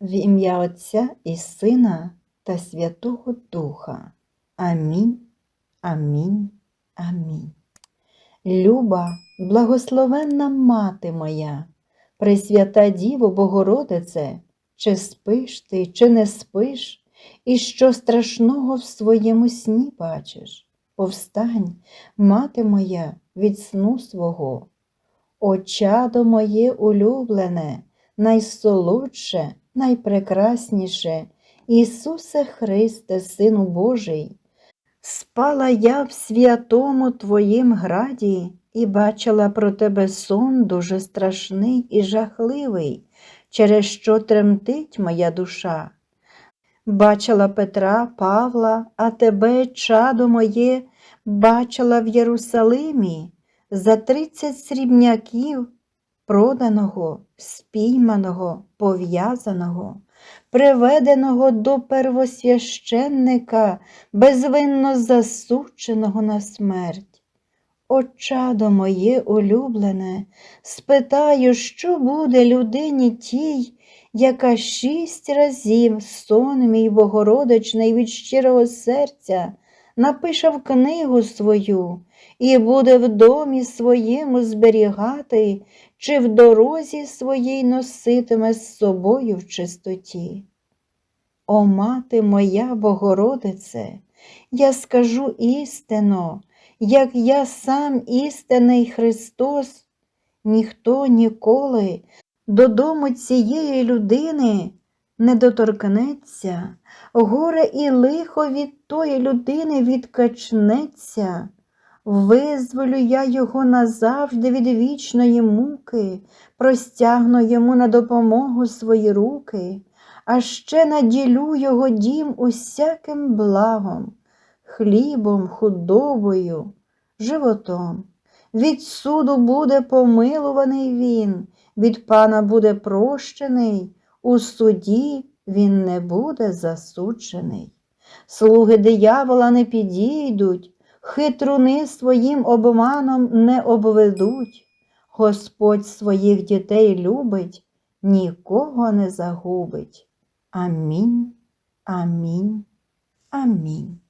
В ім'я Отця і Сина та Святого Духа. Амінь, амінь, амінь. Люба, благословенна мати моя, Пресвята Діво Богородице, чи спиш ти, чи не спиш, і що страшного в своєму сні бачиш? Повстань, мати моя, від сну свого. О, чадо моє улюблене, найсолодше, найпрекрасніше, Ісусе Христе, Сину Божий, спала я в святому Твоїм граді і бачила про Тебе сон дуже страшний і жахливий, через що тремтить моя душа. Бачила Петра, Павла, а тебе, чадо моє, бачила в Єрусалимі за тридцять срібняків, проданого, спійманого, пов'язаного, приведеного до первосвященника, безвинно засудженого на смерть. О, чадо моє улюблене, спитаю, що буде людині тій, яка шість разів сон мій богородичний від щирого серця напише в книгу свою і буде в домі своєму зберігати, чи в дорозі своїй носитиме з собою в чистоті. О, мати моя Богородице, я скажу істинно, як я сам істинний Христос, ніхто ніколи додому цієї людини не доторкнеться, горе і лихо від тої людини відкачнеться. Визволю я його назавжди від вічної муки, простягну йому на допомогу свої руки, а ще наділю його дім усяким благом, хлібом, худобою, животом. Від суду буде помилуваний він, від пана буде прощений, у суді він не буде засуджений. Слуги диявола не підійдуть, хитруни своїм обманом не обведуть. Господь своїх дітей любить, нікого не загубить. Амінь, амінь, амінь.